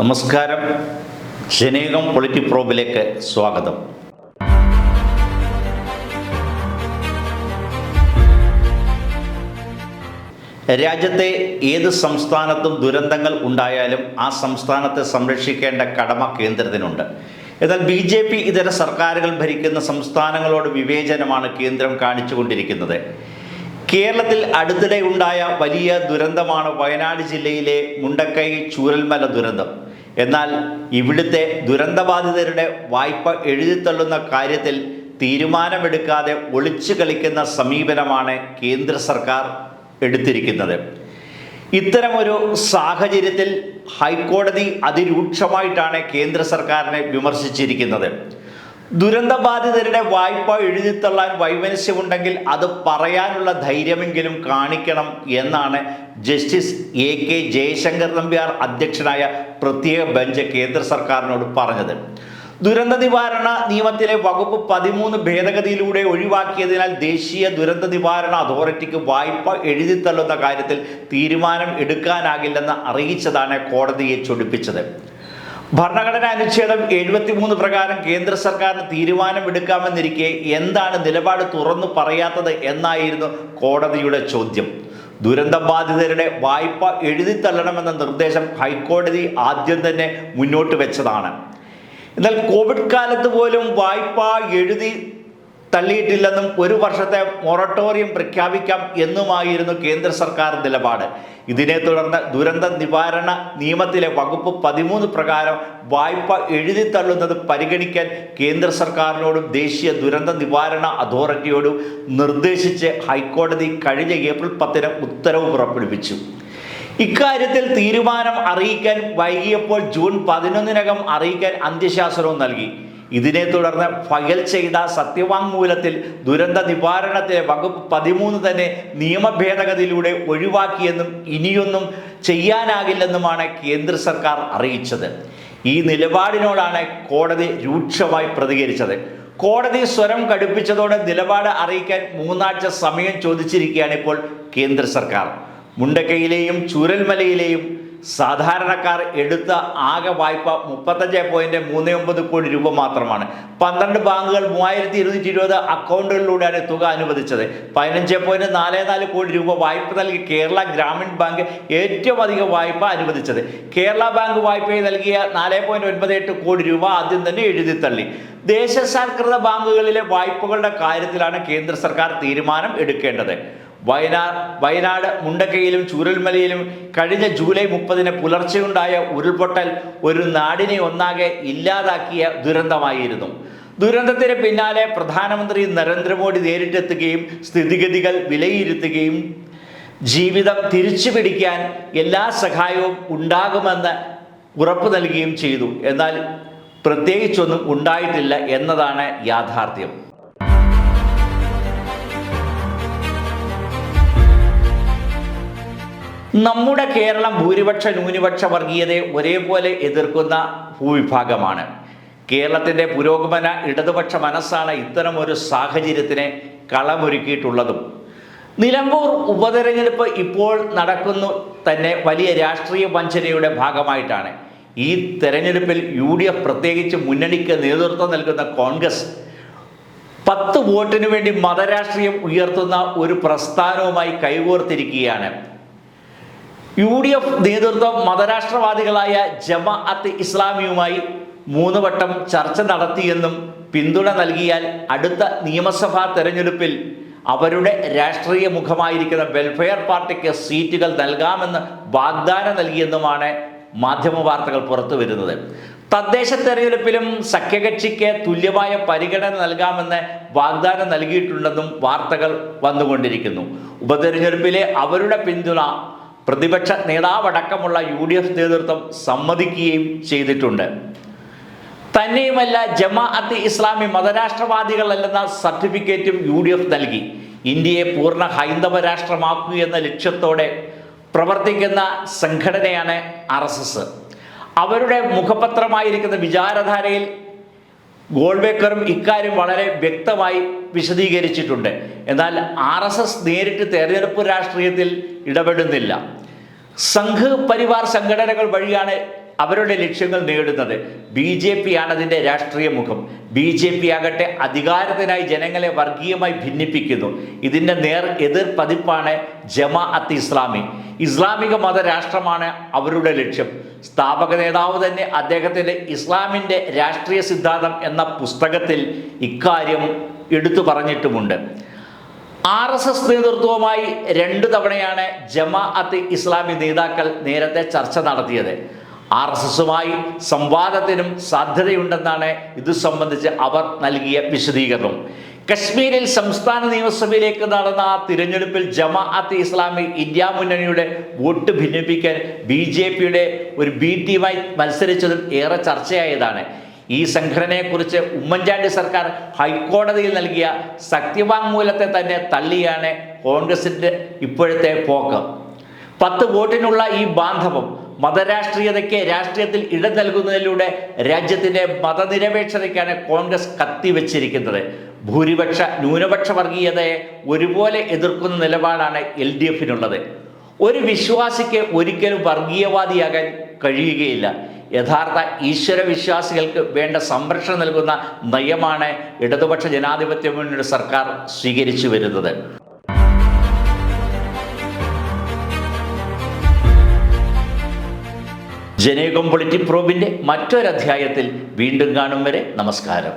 നമസ്കാരം. ജനേകം പൊളിറ്റി പ്രോബിലേക്ക് സ്വാഗതം. രാജ്യത്തെ ഏത് സംസ്ഥാനത്തും ദുരന്തങ്ങൾ ഉണ്ടായാലും ആ സംസ്ഥാനത്തെ സംരക്ഷിക്കേണ്ട കടമ കേന്ദ്രത്തിനുണ്ട്. എന്നാൽ ബി ജെ പി ഇതര സർക്കാരുകൾ ഭരിക്കുന്ന സംസ്ഥാനങ്ങളോട് വിവേചനമാണ് കേന്ദ്രം കാണിച്ചുകൊണ്ടിരിക്കുന്നത്. കേരളത്തിൽ അടുത്തിടെ ഉണ്ടായ വലിയ ദുരന്തമാണ് വയനാട് ജില്ലയിലെ മുണ്ടക്കൈ ചൂരൽമല ദുരന്തം. എന്നാൽ ഇവിടുത്തെ ദുരന്തബാധിതരുടെ വായ്പ എഴുതിത്തള്ളുന്ന കാര്യത്തിൽ തീരുമാനമെടുക്കാതെ ഒളിച്ചു കളിക്കുന്ന സമീപനമാണ് കേന്ദ്ര സർക്കാർ എടുത്തിരിക്കുന്നത്. ഇത്തരമൊരു സാഹചര്യത്തിൽ ഹൈക്കോടതി അതിരൂക്ഷമായിട്ടാണ് കേന്ദ്ര സർക്കാരിനെ വിമർശിച്ചിരിക്കുന്നത്. ദുരന്തബാധിതരുടെ വായ്പ എഴുതിത്തള്ളാൻ വൈമനസ്യമുണ്ടെങ്കിൽ അത് പറയാനുള്ള ധൈര്യമെങ്കിലും കാണിക്കണം എന്നാണ് justice A K Jayasankar Nambiar അധ്യക്ഷനായ പ്രത്യേക ബെഞ്ച് കേന്ദ്ര സർക്കാരിനോട് പറഞ്ഞത്. ദുരന്ത നിവാരണ നിയമത്തിലെ വകുപ്പ് പതിമൂന്ന് ഭേദഗതിയിലൂടെ ഒഴിവാക്കിയതിനാൽ ദേശീയ ദുരന്ത നിവാരണ അതോറിറ്റിക്ക് വായ്പ എഴുതിത്തള്ളുന്ന കാര്യത്തിൽ തീരുമാനം എടുക്കാനാകില്ലെന്ന് അറിയിച്ചതാണ് കോടതിയെ ചൊടിപ്പിച്ചത്. ഭരണഘടനാ അനുച്ഛേദം എഴുപത്തിമൂന്ന് പ്രകാരം കേന്ദ്ര സർക്കാരിന് തീരുമാനമെടുക്കാമെന്നിരിക്കെ എന്താണ് നിലപാട് തുറന്നു പറയാത്തത് എന്നായിരുന്നു കോടതിയുടെ ചോദ്യം. ദുരന്തബാധിതരുടെ വായ്പ എഴുതിത്തള്ളണമെന്ന നിർദ്ദേശം ഹൈക്കോടതി ആദ്യം തന്നെ മുന്നോട്ട് വെച്ചതാണ്. എന്നാൽ കോവിഡ് കാലത്ത് പോലും വായ്പ എഴുതി തള്ളിയിട്ടില്ലെന്നും ഒരു വർഷത്തെ മൊറട്ടോറിയം പ്രഖ്യാപിക്കാം എന്നുമായിരുന്നു കേന്ദ്ര സർക്കാർ നിലപാട്. ഇതിനെ തുടർന്ന് ദുരന്ത നിവാരണ നിയമത്തിലെ വകുപ്പ് പതിമൂന്ന് പ്രകാരം വായ്പ എഴുതി തള്ളുന്നത് പരിഗണിക്കാൻ കേന്ദ്ര സർക്കാരിനോടും ദേശീയ ദുരന്ത നിവാരണ അതോറിറ്റിയോടും നിർദ്ദേശിച്ച് ഹൈക്കോടതി കഴിഞ്ഞ ഏപ്രിൽ പത്തിന് ഉത്തരവ് പുറപ്പെടുവിച്ചു. ഇക്കാര്യത്തിൽ തീരുമാനം അറിയിക്കാൻ വൈകിയപ്പോൾ ജൂൺ പതിനൊന്നിനകം അറിയിക്കാൻ അന്ത്യശാസനവും നൽകി. ഇതിനെ തുടർന്ന് ഫയൽ ചെയ്ത സത്യവാങ്മൂലത്തിൽ ദുരന്ത നിവാരണത്തിലെ വകുപ്പ് പതിമൂന്ന് തന്നെ നിയമഭേദഗതിയിലൂടെ ഒഴിവാക്കിയെന്നും ഇനിയൊന്നും ചെയ്യാനാകില്ലെന്നുമാണ് കേന്ദ്ര സർക്കാർ അറിയിച്ചത്. ഈ നിലപാടിനോടാണ് കോടതി രൂക്ഷമായി പ്രതികരിച്ചത്. കോടതി സ്വരം കടുപ്പിച്ചതോടെ നിലപാട് അറിയിക്കാൻ മൂന്നാഴ്ച സമയം ചോദിച്ചിരിക്കുകയാണ് ഇപ്പോൾ കേന്ദ്ര സർക്കാർ. മുണ്ടക്കയിലെയും ചൂരൽമലയിലെയും സാധാരണക്കാർ എടുത്ത ആകെ വായ്പ മുപ്പത്തഞ്ച് പോയിന്റ് മൂന്ന് ഒമ്പത് കോടി രൂപ മാത്രമാണ്. പന്ത്രണ്ട് ബാങ്കുകൾ മൂവായിരത്തി ഇരുന്നൂറ്റി ഇരുപത് അക്കൗണ്ടുകളിലൂടെയാണ് തുക അനുവദിച്ചത്. പതിനഞ്ച് പോയിന്റ് നാല് നാല് കോടി രൂപ വായ്പ നൽകി കേരള ഗ്രാമീൺ ബാങ്ക് ഏറ്റവും അധികം വായ്പ അനുവദിച്ചത്. കേരള ബാങ്ക് വായ്പയിൽ നൽകിയ നാല് പോയിന്റ് ഒൻപത് എട്ട് കോടി രൂപ ആദ്യം തന്നെ എഴുതി തള്ളി. ദേശസാൽകൃത ബാങ്കുകളിലെ വായ്പകളുടെ കാര്യത്തിലാണ് കേന്ദ്ര സർക്കാർ തീരുമാനം എടുക്കേണ്ടത്. വയനാട് വയനാട് മുണ്ടക്കയിലും ചൂരൽമലയിലും കഴിഞ്ഞ ജൂലൈ മുപ്പതിന് പുലർച്ചെയുണ്ടായ ഉരുൾപൊട്ടൽ ഒരു നാടിനെ ഒന്നാകെ ഇല്ലാതാക്കിയ ദുരന്തമായിരുന്നു. ദുരന്തത്തിന് പിന്നാലെ പ്രധാനമന്ത്രി നരേന്ദ്രമോദി നേരിട്ടെത്തുകയും സ്ഥിതിഗതികൾ വിലയിരുത്തുകയും ജീവിതം തിരിച്ചു പിടിക്കാൻ എല്ലാ സഹായവും ഉണ്ടാകുമെന്ന് ഉറപ്പു നൽകുകയും ചെയ്തു. എന്നാൽ പ്രത്യേകിച്ചൊന്നും ഉണ്ടായിട്ടില്ല എന്നതാണ് യാഥാർത്ഥ്യം. നമ്മുടെ കേരളം ഭൂരിപക്ഷ ന്യൂനപക്ഷ വർഗീയതയെ ഒരേപോലെ എതിർക്കുന്ന ഭൂവിഭാഗമാണ്. കേരളത്തിന്റെ പുരോഗമന ഇടതുപക്ഷ മനസ്സാണ് ഇത്തരമൊരു സാഹചര്യത്തിനെ കളമൊരുക്കിയിട്ടുള്ളതും. നിലമ്പൂർ ഉപതെരഞ്ഞെടുപ്പ് ഇപ്പോൾ നടക്കുന്നു തന്നെ വലിയ രാഷ്ട്രീയ വഞ്ചനയുടെ ഭാഗമായിട്ടാണ്. ഈ തെരഞ്ഞെടുപ്പിൽ യു ഡി എഫ് പ്രത്യേകിച്ച് മുന്നണിക്ക് നേതൃത്വം നൽകുന്ന കോൺഗ്രസ് പത്ത് വോട്ടിനു വേണ്ടി മതരാഷ്ട്രീയം ഉയർത്തുന്ന ഒരു പ്രസ്ഥാനവുമായി കൈകോർത്തിരിക്കുകയാണ്. യു ഡി എഫ് നേതൃത്വം മതരാഷ്ട്രവാദികളായ ജമാഅത്ത് ഇസ്ലാമിയുമായി മൂന്ന് വട്ടം ചർച്ച നടത്തിയെന്നും പിന്തുണ നൽകിയാൽ അടുത്ത നിയമസഭാ തെരഞ്ഞെടുപ്പിൽ അവരുടെ രാഷ്ട്രീയ മുഖമായിരിക്കുന്ന വെൽഫെയർ പാർട്ടിക്ക് സീറ്റുകൾ നൽകാമെന്ന് വാഗ്ദാനം നൽകിയെന്നുമാണ് മാധ്യമ വാർത്തകൾ പുറത്തു വരുന്നത് തദ്ദേശ തെരഞ്ഞെടുപ്പിലും സഖ്യകക്ഷിക്ക് തുല്യമായ പരിഗണന നൽകാമെന്ന് വാഗ്ദാനം നൽകിയിട്ടുണ്ടെന്നും വാർത്തകൾ വന്നുകൊണ്ടിരിക്കുന്നു. ഉപതെരഞ്ഞെടുപ്പിലെ അവരുടെ പിന്തുണ പ്രതിപക്ഷ നേതാവടക്കമുള്ള യു ഡി എഫ് നേതൃത്വം സമ്മതിക്കുകയും ചെയ്തിട്ടുണ്ട്. തന്നെയുമല്ല ജമാഅത്ത് ഇസ്ലാമി മതരാഷ്ട്രവാദികളല്ലെന്ന സർട്ടിഫിക്കറ്റും യു ഡി എഫ് നൽകി. ഇന്ത്യയെ പൂർണ ഹൈന്ദവ രാഷ്ട്രമാക്കുക എന്ന ലക്ഷ്യത്തോടെ പ്രവർത്തിക്കുന്ന സംഘടനയാണ് ആർ അവരുടെ മുഖപത്രമായിരിക്കുന്ന വിചാരധാരയിൽ ഗോൾബേക്കറും ഇക്കാര്യം വളരെ വ്യക്തമായി വിശദീകരിച്ചിട്ടുണ്ട്. എന്നാൽ ആർ എസ് എസ് നേരിട്ട് തെരഞ്ഞെടുപ്പ് രാഷ്ട്രീയത്തിൽ ഇടപെടുന്നില്ല. സംഘ് പരിവാർ സംഘടനകൾ വഴിയാണ് അവരുടെ ലക്ഷ്യങ്ങൾ നേടുന്നത് ബി ജെ പി ആണ് അതിന്റെ രാഷ്ട്രീയ മുഖം. ബി ജെ പി ആകട്ടെ അധികാരത്തിനായി ജനങ്ങളെ വർഗീയമായി ഭിന്നിപ്പിക്കുന്നു. ഇതിന്റെ നേർ എതിർ പതിപ്പാണ് ജമാ അത്ത് ഇസ്ലാമി. ഇസ്ലാമിക മതരാഷ്ട്രമാണ് അവരുടെ ലക്ഷ്യം. സ്ഥാപക നേതാവ് തന്നെ അദ്ദേഹത്തിന്റെ ഇസ്ലാമിന്റെ രാഷ്ട്രീയ സിദ്ധാന്തം എന്ന പുസ്തകത്തിൽ ഇക്കാര്യം എടുത്തു പറഞ്ഞിട്ടുമുണ്ട്. ആർ എസ് എസ് നേതൃത്വവുമായി രണ്ടു തവണയാണ് ജമാഅത്ത് ഇസ്ലാമി നേതാക്കൾ നേരത്തെ ചർച്ച നടത്തിയത്. ആർ എസ് എസുമായി സംവാദത്തിനും സാധ്യതയുണ്ടെന്നാണ് ഇത് സംബന്ധിച്ച് അവർ നൽകിയ വിശദീകരണം. കശ്മീരിൽ സംസ്ഥാന നിയമസഭയിലേക്ക് നടന്ന ആ തിരഞ്ഞെടുപ്പിൽ ജമാഅത്ത് ഇസ്ലാമി ഇന്ത്യ മുന്നണിയുടെ വോട്ട് ഭിന്നിപ്പിക്കാൻ ബി ജെ പിയുടെ ഒരു ബി ടീമായി മത്സരിച്ചതും ഏറെ ചർച്ചയായതാണ്. ഈ സംഘടനയെക്കുറിച്ച് ഉമ്മൻചാണ്ടി സർക്കാർ ഹൈക്കോടതിയിൽ നൽകിയ സത്യവാങ്മൂലത്തെ തന്നെ തള്ളിയാണ് കോൺഗ്രസിന്റെ ഇപ്പോഴത്തെ പോക്ക്. പത്ത് വോട്ടിനുള്ള ഈ ബാന്ധവം മതരാഷ്ട്രീയതയ്ക്ക് രാഷ്ട്രീയത്തിൽ ഇടം നൽകുന്നതിലൂടെ രാജ്യത്തിന്റെ മതനിരപേക്ഷതയ്ക്കാണ് കോൺഗ്രസ് കത്തിവെച്ചിരിക്കുന്നത്. ഭൂരിപക്ഷ ന്യൂനപക്ഷ വർഗീയതയെ ഒരുപോലെ എതിർക്കുന്ന നിലപാടാണ് എൽ ഡി എഫിനുള്ളത്. ഒരു വിശ്വാസിക്ക് ഒരിക്കലും വർഗീയവാദിയാകാൻ കഴിയുകയില്ല. യഥാർത്ഥ ഈശ്വര വിശ്വാസികൾക്ക് വേണ്ട സംരക്ഷണം നൽകുന്ന നയമാണ് ഇടതുപക്ഷ ജനാധിപത്യ മുന്നണി സർക്കാർ സ്വീകരിച്ചു വരുന്നത്. ജനയുഗം പൊളിറ്റി പ്രോബിന്റെ മറ്റൊരധ്യായത്തിൽ വീണ്ടും കാണും വരെ നമസ്കാരം.